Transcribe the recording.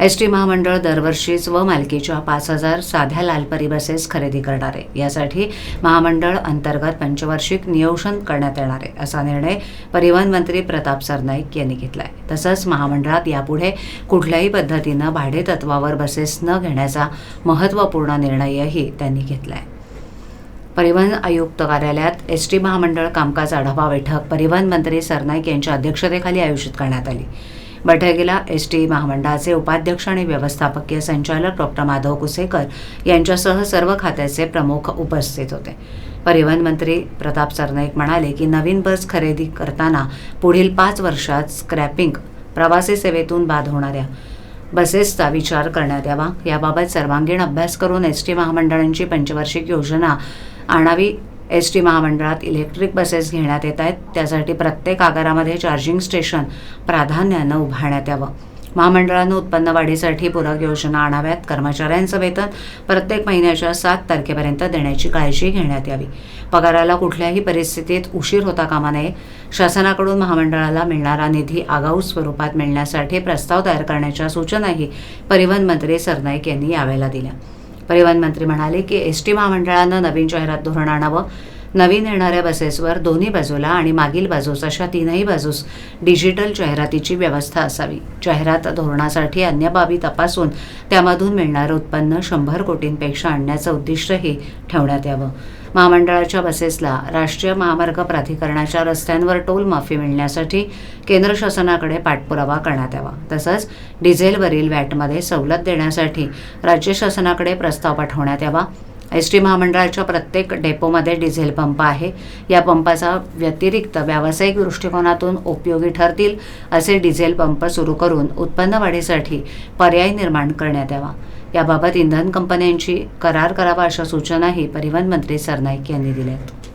S T महामंडळ दरवर्षीच व मालकीच्या पाच हजार साध्या लालपरी बसेस खरेदी करणार. आहे यासाठी महामंडळ अंतर्गत पंचवार्षिक नियोजन करण्यात येणार आहे असा निर्णय परिवहन मंत्री प्रताप सरनाईक यांनी घेतला आहे तसंच महामंडळात यापुढे कुठल्याही पद्धतीनं भाडे तत्वावर बसेस न घेण्याचा महत्त्वपूर्ण निर्णयही त्यांनी घेतला आहे परिवहन आयुक्त कार्यालयात एस टी महामंडळ कामकाज आढावा बैठक परिवहन मंत्री सरनाईक यांच्या अध्यक्षतेखाली आयोजित करण्यात आली. बैठकीला एस टी महामंडळाचे उपाध्यक्ष आणि व्यवस्थापकीय संचालक डॉक्टर माधव कुसेकर यांच्यासह सर्व खात्याचे प्रमुख उपस्थित होते. परिवहन मंत्री प्रताप सरनाईक म्हणाले की नवीन बस खरेदी करताना पुढील पाच वर्षात स्क्रॅपिंग प्रवासी सेवेतून बाद होणाऱ्या बसेसचा विचार करण्यात यावा. याबाबत सर्वांगीण अभ्यास करून एस टी महामंडळांची पंचवार्षिक योजना आणावी एस टी महामंडळात इलेक्ट्रिक बसेस घेण्यात येत आहेत. त्यासाठी प्रत्येक आगारामध्ये चार्जिंग स्टेशन प्राधान्यानं उभारण्यात यावं. महामंडळानं उत्पन्न वाढीसाठी पूरक योजना आणाव्यात. कर्मचाऱ्यांचं वेतन प्रत्येक महिन्याच्या सात तारखेपर्यंत देण्याची काळजी घेण्यात यावी. पगाराला कुठल्याही परिस्थितीत उशीर होता कामा नये. शासनाकडून महामंडळाला मिळणारा निधी आगाऊ स्वरूपात मिळण्यासाठी प्रस्ताव तयार करण्याच्या सूचनाही परिवहन मंत्री सरनाईक यांनी यावेळेला दिल्या. परिवहन मंत्री म्हणाले की एस टी महामंडळानं नवीन जाहिरात धोरण आणावं. नवीन येणाऱ्या बसेसवर दोन्ही बाजूला आणि मागील बाजूस अशा तीनही बाजूस डिजिटल जाहिरातीची व्यवस्था असावी. जाहिरात धोरणासाठी अन्य बाबी तपासून त्यामधून मिळणारं उत्पन्न शंभर कोटींपेक्षा आणण्याचं उद्दिष्टही ठेवण्यात यावं. महामंडळाच्या बसेसला राष्ट्रीय महामार्ग प्राधिकरणाच्या रस्त्यांवर टोल माफी मिळण्यासाठी केंद्र शासनाकडे पाठपुरावा करण्यात यावा. तसंच डिझेलवरील वॅटमध्ये सवलत देण्यासाठी राज्य शासनाकडे प्रस्ताव पाठवण्यात यावा. एस टी महामंडळाच्या प्रत्येक डेपोमध्ये डिझेल पंप आहे. या पंपाचा व्यतिरिक्त व्यावसायिक दृष्टिकोनातून उपयोगी ठरतील असे डिझेल पंप सुरू करून उत्पन्न वाढीसाठी पर्याय निर्माण करण्यात यावा. याबाबत इंधन कंपन्यांशी करार करावा अशा सूचनाही परिवहन मंत्री सरनाईक यांनी दिल्या आहेत